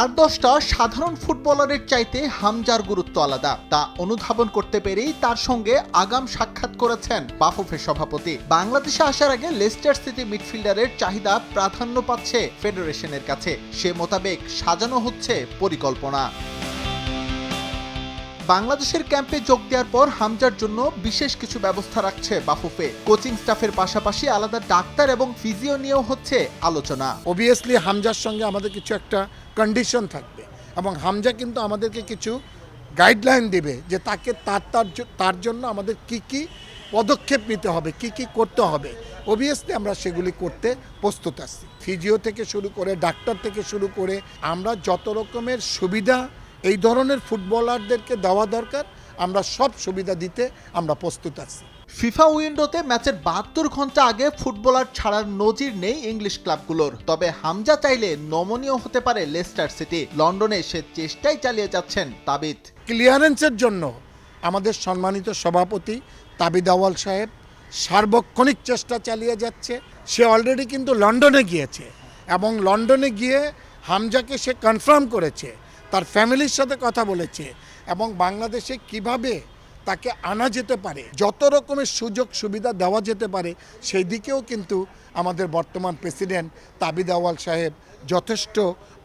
আর দশটা সাধারণ ফুটবলারের চাইতে হামজার গুরুত্ব আলাদা। তা অনুধাবন করতে পেরেই তার সঙ্গে আগাম সাক্ষাৎ করেছেন বাফুফের সভাপতি। বাংলাদেশে আসার আগে লেস্টার সিটি মিডফিল্ডারের চাহিদা প্রাধান্য পাচ্ছে ফেডারেশনের কাছে। সে মোতাবেক সাজানো হচ্ছে পরিকল্পনা। বাংলাদেশের ক্যাম্পে যোগ দেওয়ার পর হামজার জন্য বিশেষ কিছু ব্যবস্থা রাখছে বাফুফে। কোচিং স্টাফের পাশাপাশি আলাদা ডাক্তার এবং ফিজিও নিয়েও হচ্ছে আলোচনা। অবভিয়াসলি হামজার সঙ্গে আমাদের কিছু একটা কন্ডিশন থাকবে এবং হামজা কিন্তু আমাদেরকে কিছু গাইডলাইন দেবে যে তাকে তার তার তার জন্য আমাদের কি কি পদক্ষেপ নিতে হবে, কি কি করতে হবে। অবভিয়াসলি আমরা সেগুলি করতে প্রস্তুত আছি। ফিজিও থেকে শুরু করে, ডাক্তার থেকে শুরু করে আমরা যত রকমের সুবিধা এই ধরনের ফুটবলারদেরকে দেওয়া দরকার। আমরা সব সুবিধা দিতে আমরা প্রস্তুত আছি। ফিফা উইন্ডোতে ম্যাচের বাহাত্তর ঘণ্টা আগে ফুটবলার ছাড়ার নজির নেই ইংলিশ ক্লাবগুলোর। তবে হামজা চাইলে নমনীয় হতে পারে লেস্টার সিটি। লন্ডনে সে চেষ্টাই চালিয়ে যাচ্ছেন তাবিদ ক্লিয়ারেন্সের জন্য আমাদের সম্মানিত সভাপতি তাবিদ আওয়াল সাহেব সার্বক্ষণিক চেষ্টা চালিয়ে যাচ্ছে। সে অলরেডি কিন্তু লন্ডনে গিয়েছে এবং লন্ডনে গিয়ে হামজাকে সে কনফার্ম করেছে। তার ফ্যামিলির সাথে কথা বলেছে এবং বাংলাদেশে কীভাবে তাকে আনা যেতে পারে, যত রকমের সুযোগ সুবিধা দেওয়া যেতে পারে, সেই দিকেও কিন্তু আমাদের বর্তমান প্রেসিডেন্ট তাবিদ আওয়াল সাহেব যথেষ্ট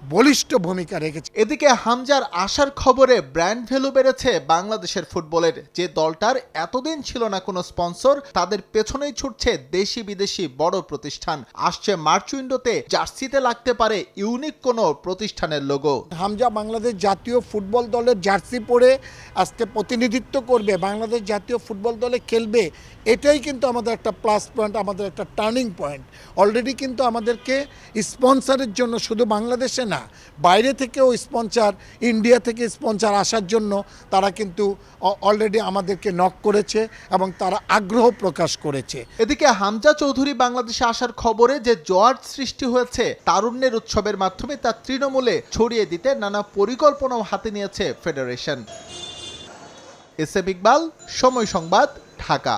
বলিষ্ঠ ভূমিকা রেখেছে। এদিকে হামজার আসার খবরে ব্র্যান্ড ভ্যালু বেড়েছে বাংলাদেশের ফুটবলের। যে দলটার এতদিন ছিল না কোনো স্পন্সর, তাদের পেছনেই ছুটছে দেশি বিদেশি বড় প্রতিষ্ঠান। আসছে মার্চ উইন্ডোতে জার্সিতে লাগতে পারে ইউনিক কোনো প্রতিষ্ঠানের লোগো। হামজা বাংলাদেশ জাতীয় ফুটবল দলের জার্সি পরে আজকে প্রতিনিধিত্ব করবে। বাংলাদেশ জাতীয় ফুটবল দলে খেলবে। এটাই কিন্তু আমাদের একটা প্লাস পয়েন্ট আমাদের একটা টার্নিং পয়েন্ট অলরেডি কিন্তু আমাদেরকে স্পন্সরের জন্য শুধু বাংলাদেশে না। বাইরে থেকেও স্পন্সর, ইন্ডিয়া থেকে স্পন্সর আসার জন্য তারা কিন্তু অলরেডি আমাদেরকে নক করেছে এবং তারা আগ্রহ প্রকাশ করেছে। এদিকে হামজা চৌধুরী বাংলাদেশে আসার খবরে যে জোয়ার সৃষ্টি হয়েছে, তারুণ্যের উৎসবের মাধ্যমে তা তৃণমূলে ছড়িয়ে দিতে নানা পরিকল্পনাও হাতে নিয়েছে ফেডারেশন। এস এ ইকবাল, সময় সংবাদ, ঢাকা।